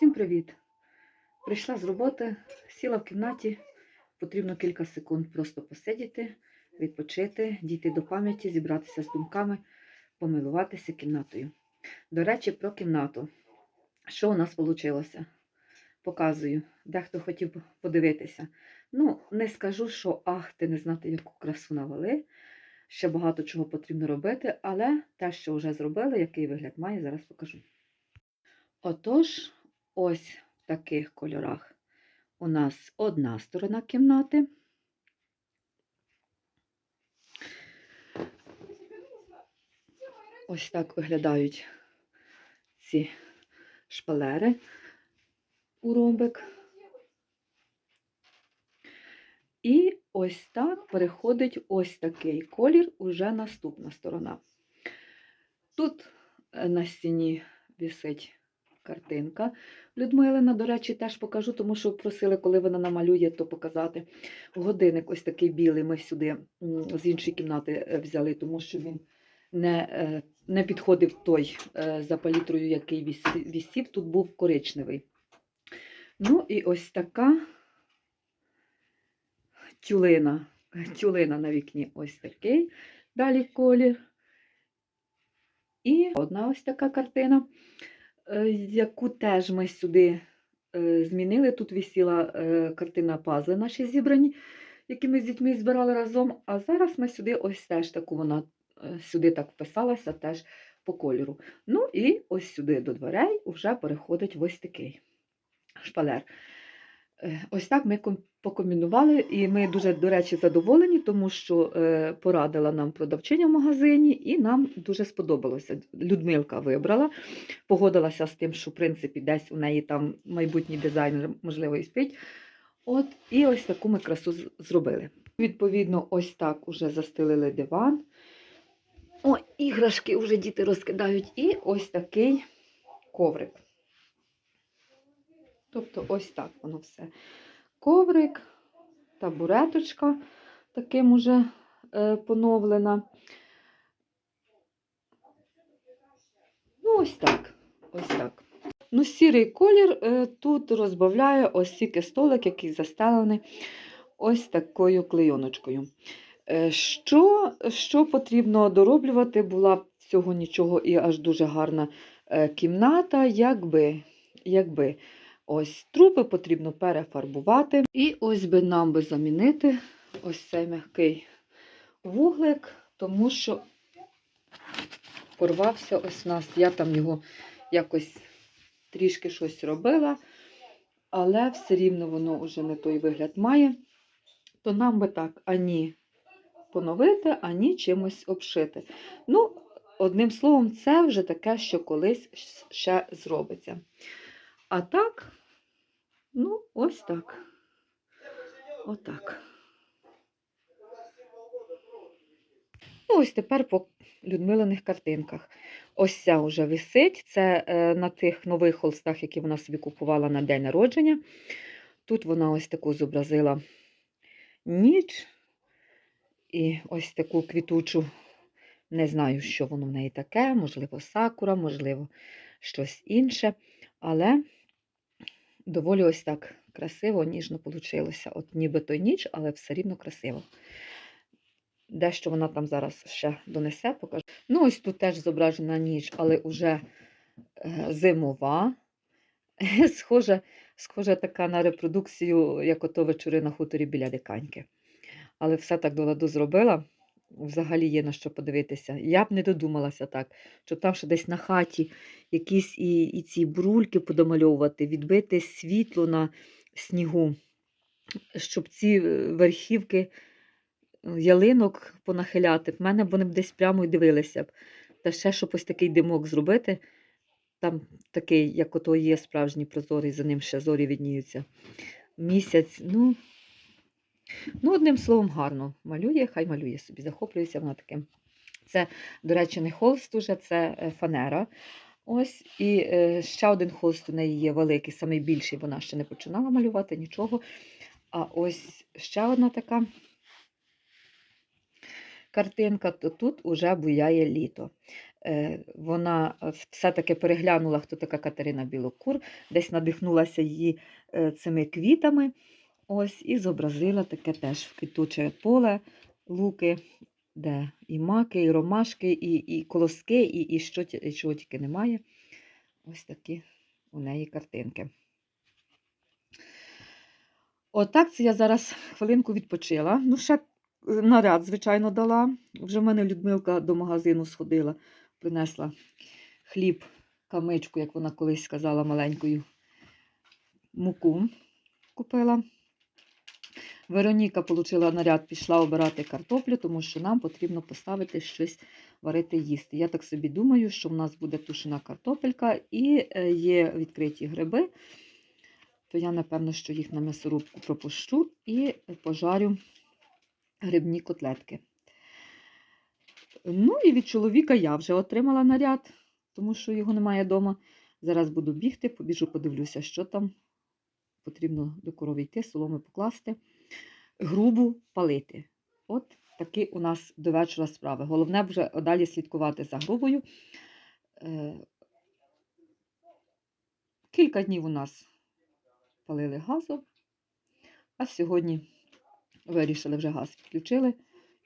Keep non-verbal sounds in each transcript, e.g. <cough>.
Всім привіт! Прийшла з роботи, сіла в кімнаті. Потрібно кілька секунд просто посидіти, відпочити, дійти до пам'яті, зібратися з думками, помилуватися кімнатою. До речі, про кімнату. Що у нас вийшло? Показую. Дехто хотів подивитися. Ну, не скажу, що ах, ти не знати, яку красу навели. Ще багато чого потрібно робити, але те, що вже зробили, який вигляд має, зараз покажу. Отож, ось в таких кольорах у нас одна сторона кімнати. Ось так виглядають ці шпалери у ромбик. І ось так переходить ось такий колір, уже наступна сторона. Тут е, на стіні висить картинка Людмилина, до речі, теж покажу, тому що просили, коли вона намалює, то показати. Годинник ось такий білий ми сюди з іншої кімнати е, взяли, тому що він не, е, не підходив той е, за палітрою, який вісі- вісів. Тут був коричневий. Ну і ось така тюлина. Тюлина на вікні ось такий. Далі колір. І одна ось така картина, яку теж ми сюди е, змінили. Тут висіла е, картина пазли наші зібрані, які ми з дітьми збирали разом. А зараз ми сюди ось теж таку вона е, сюди так вписалася теж по кольору. Ну і ось сюди до дверей вже переходить ось такий шпалер. Е, Ось так ми ком- покомбінували, і ми дуже, до речі, задоволені, тому що е, порадила нам продавчиня в магазині, і нам дуже сподобалося. Людмилка вибрала, погодилася з тим, що в принципі десь у неї там майбутній дизайнер, можливо, і спить. От, і ось таку ми красу зробили. Відповідно, ось так уже застелили диван. О, іграшки вже діти розкидають. І ось такий коврик. Тобто ось так воно все. Коврик, табуреточка таким уже е, поновлена. Ну, ось так. Ось так. Ну, сірий колір е, тут розбавляє ось тільки столик, який застелений ось такою клейоночкою. Е, Що, що потрібно дороблювати? Була б всього нічого і аж дуже гарна кімната, якби, якби. Ось трупи потрібно перефарбувати. І ось би нам би замінити ось цей м'який вуглик, тому що порвався ось нас. Я там його якось трішки щось робила, але все рівно воно вже не той вигляд має. То нам би так ані поновити, ані чимось обшити. Ну, одним словом, це вже таке, що колись ще зробиться. А так, ну, ось так. Отак. Ну, ось тепер по Людмилиних картинках. Ось ця вже висить. Це е, на тих нових холстах, які вона собі купувала на день народження. Тут вона ось таку зобразила ніч. І ось таку квітучу, не знаю, що воно в неї таке, можливо, сакура, можливо, щось інше. Але доволі ось так красиво, ніжно вийшло. От ніби то ніч, але все рівно красиво. Дещо вона там зараз ще донесе, покажу. Ну, ось тут теж зображена ніч, але вже е, зимова. <laughs> Схожа, схожа така на репродукцію, як ото вечори на хуторі біля диканьки. Але все так до ладу зробила. Взагалі є на що подивитися. Я б не додумалася так, щоб там ще десь на хаті якісь і, і ці брульки подомальовувати, відбити світло на снігу, щоб ці е, верхівки е, ялинок понахиляти. В мене вони б десь прямо й дивилися б. Та ще, щоб ось такий димок зробити, там такий, як ото є справжній прозорий, за ним ще зорі відніються. Місяць, ну, ну, одним словом, гарно малює, хай малює собі, захоплюється вона таким. Це, до речі, не холст уже, це е, фанера. Ось, і е, ще один холст у неї є великий, самий більший, вона ще не починала малювати нічого. А ось ще одна така картинка, то тут уже буяє літо. е, вона все-таки переглянула, хто така Катерина Білокур, десь надихнулася її цими квітами. Ось, і зобразила таке теж квітуче поле, луки, де і маки, і ромашки, і, і колоски, і, і, що, і чого тільки немає. Ось такі у неї картинки. Отак це я зараз хвилинку відпочила. Ну, ще е, наряд, звичайно, дала. Вже в мене Людмилка до магазину сходила, принесла хліб, камичку, як вона колись сказала, маленькою муку купила. Вероніка отримала наряд, пішла обирати картоплю, тому що нам потрібно поставити щось варити їсти. Я так собі думаю, що в нас буде тушена картопелька і е, є відкриті гриби, то я, напевно, що їх на м'ясорубку пропущу і пожарю грибні котлетки. Ну і від чоловіка я вже отримала наряд, тому що його немає вдома. Зараз буду бігти, побіжу, подивлюся, що там. Потрібно до корови йти, соломи покласти, грубу палити. От такі у нас до вечора справи. Головне вже далі слідкувати за грубою. Е, Кілька днів у нас палили газом, а сьогодні вирішили вже газ включили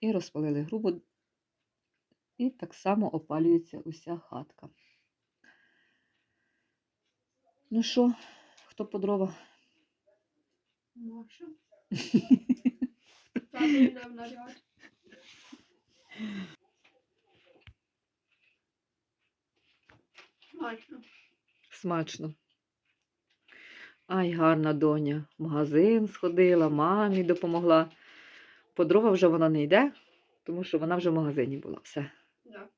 і розпалили грубу. І так само опалюється уся хатка. Ну що, хто по дрова? Маша. Смачно. Смачно. Ай, гарна доня. В магазин сходила, мамі допомогла. По дрова вже вона не йде, тому що вона вже в магазині була. Все Да.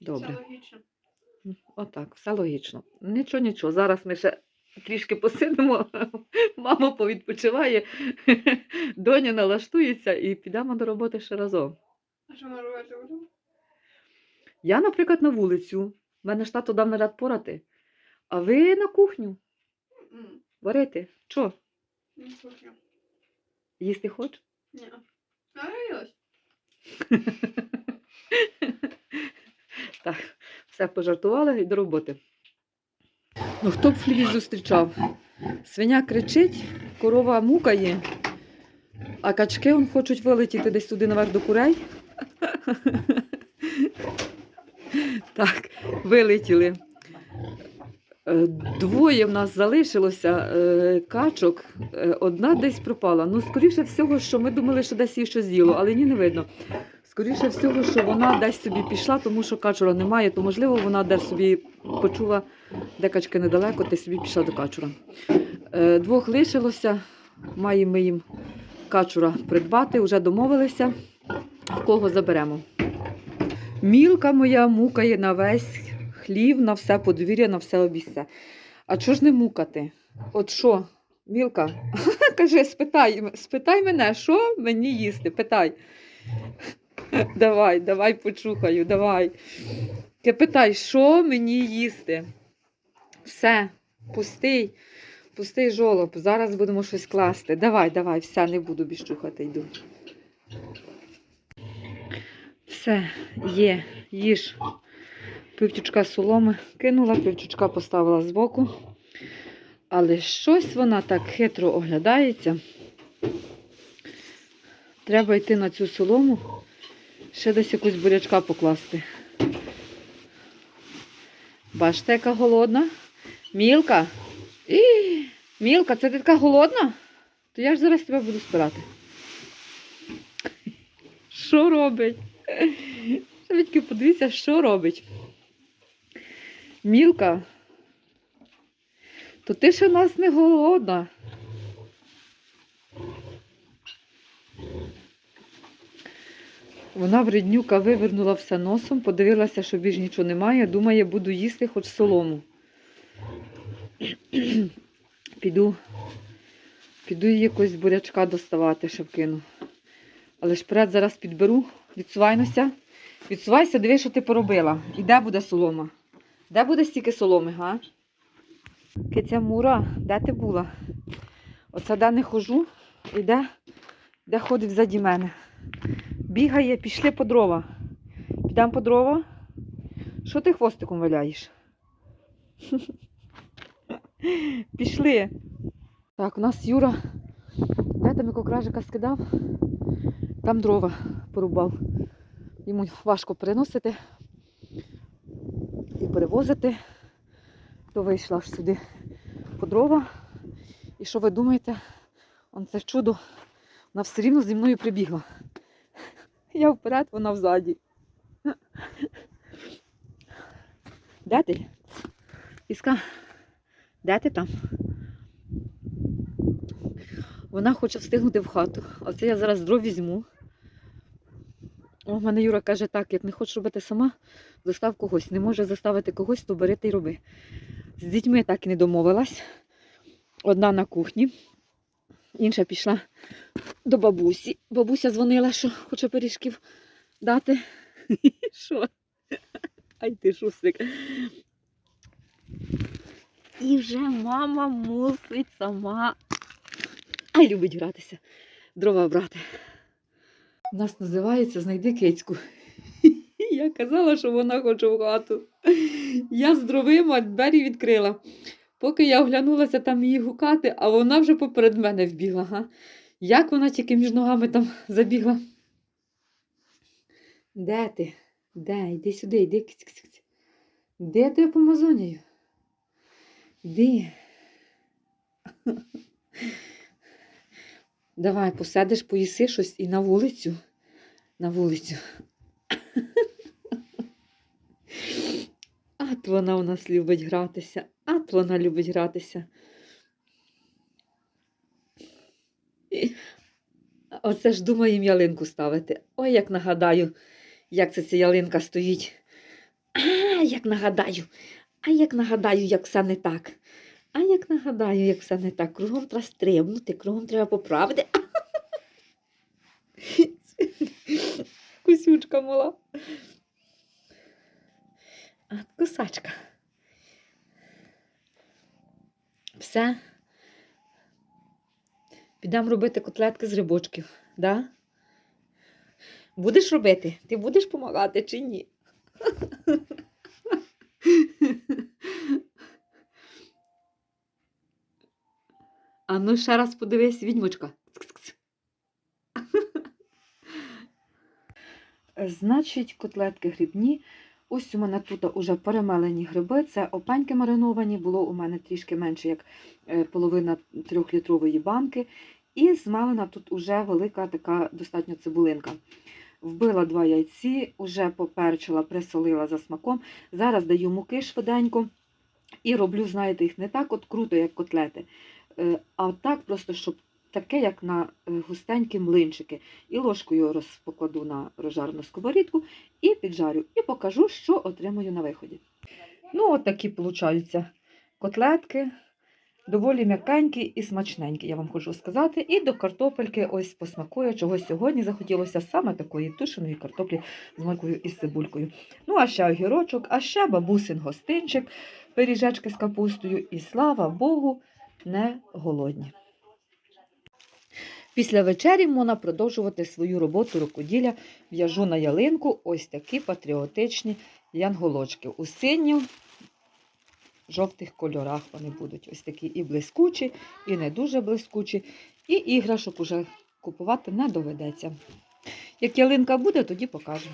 добре. Все логічно. Отак, все логічно. Нічого, нічого. Зараз ми ще трішки посидимо. <laughs> Мама повідпочиває, <laughs> доня налаштується і підемо до роботи ще разом. А що ми робити будемо? Я, наприклад, на вулицю. Мене ж тато дав наряд порати. А ви на кухню варити. Що? Не. Їсти хоч? Ні. <laughs> Так, все пожартували і до роботи. Ну, хто б в зустрічав? Свиня кричить, корова мукає, а качки он хочуть вилетіти десь туди наверх до курей. <laughs> Так, вилетіли. Е, Двоє в нас залишилося е, качок, е, одна десь пропала. Ну, скоріше всього, що ми думали, що десь її щось з'їло, але ні, не видно. Скоріше всього, що вона десь собі пішла, тому що качура немає, то можливо вона десь собі почула, де качки недалеко, ти собі пішла до качура. Е, Двох лишилося, маємо ми їм качура придбати, вже домовилися, в кого заберемо. Мілка моя мукає на весь хлів, на все подвір'я, на все обіця. А чого ж не мукати? От що, Мілка, <laughs> каже, спитай, спитай мене, що мені їсти? Питай. <laughs> Давай, давай почухаю, давай. Ти питай, що мені їсти? Все, пустий, пустий жолоб. Зараз будемо щось класти. Давай, давай, все, не буду більш чухати, йду. Все, є, їж. Півтючка соломи кинула, півтючка поставила збоку. Але щось вона так хитро оглядається. Треба йти на цю солому, ще десь якусь бурячка покласти. Бачите, яка голодна? Мілка. І, Мілка, це ти така голодна? То я ж зараз тебе буду спирати. Що робить? Швидки подивіться, що робить. Мілка. То ти ще в нас не голодна. Вона вреднюка вивернула все носом, подивилася, що більш нічого немає, думає, буду їсти хоч солому. піду, піду їй якось бурячка доставати, щоб кину. Але ж перед зараз підберу, відсувайнося. Відсувайся, диви, що ти поробила. І де буде солома? Де буде стільки соломи, га? Киця Мура, де ти була? Оце де не хожу, і де, де ходить ззаді мене. Бігає, пішли по дрова. Підемо по дрова. Що ти хвостиком валяєш? <laughs> Пішли. Так, у нас Юра, де там якого кражика скидав, там дрова порубав. Йому важко переносити і перевозити. То вийшла аж сюди по дрова. І що ви думаєте? Он це чудо, вона все рівно зі мною прибігла. Я вперед, вона взаді. Де ти? Іска, де ти там? Вона хоче встигнути в хату. Оце я зараз дров візьму. В мене Юра каже, так, як не хочеш робити сама, застав когось. Не може заставити когось, то бери та й роби. З дітьми так і не домовилась. Одна на кухні, інша пішла до бабусі. Бабуся дзвонила, що хоче пиріжків дати. <laughs> Що? Ай ти шустрик. І вже мама мусить сама. Ай, любить гратися. Дрова брати. У нас називається Знайди кицьку. <laughs> Я казала, що вона хоче в хату. Я з дровима двері відкрила. Поки я оглянулася там її гукати, а вона вже поперед мене вбігла. Га? Як вона тільки між ногами там <laughs> забігла? Де ти? Де? Йди сюди, йди. киць, киць, киць. Де ти помазонію? Йди. Давай, посадиш, поїси щось і на вулицю. На вулицю. От вона у нас любить гратися. От вона любить гратися. І- Оце ж думаю їм ялинку ставити. Ой, як нагадаю, як це ця ялинка стоїть. А, як нагадаю, а як нагадаю, як все не так. А як нагадаю, як все не так. Кругом треба стрибнути, кругом треба поправити. <laughs> Кусючка мала. Кусачка. Все. Підемо робити котлетки з грибочків, да? Будеш робити? Ти будеш допомагати чи ні? А ну ще раз подивись, відьмочка. Значить, котлетки грибні. Ось у мене тут уже перемелені гриби. Це опеньки мариновані, було у мене трішки менше, як е, половина трьохлітрової банки. І змелена тут уже велика така достатньо цибулинка. Вбила два яйці, уже поперчила, присолила за смаком. Зараз даю муки швиденько і роблю, знаєте, їх не так от круто, як котлети, е, а так просто, щоб таке, як на е, густенькі млинчики. І ложкою розпокладу на розжарену сковорідку і піджарю. І покажу, що отримую на виході. Ну, от такі получаються котлетки. Доволі м'якенькі і смачненькі, я вам хочу сказати. І до картопельки ось посмакує, чогось сьогодні захотілося саме такої тушеної картоплі з морквою і цибулькою. Ну, а ще огірочок, а ще бабусин гостинчик, пиріжечки з капустою. І слава Богу, не голодні. Після вечері можна продовжувати свою роботу рукоділля. В'яжу на ялинку ось такі патріотичні янголочки. У синім жовтих кольорах вони будуть. Ось такі і блискучі, і не дуже блискучі. І іграшок уже купувати не доведеться. Як ялинка буде, тоді покажу.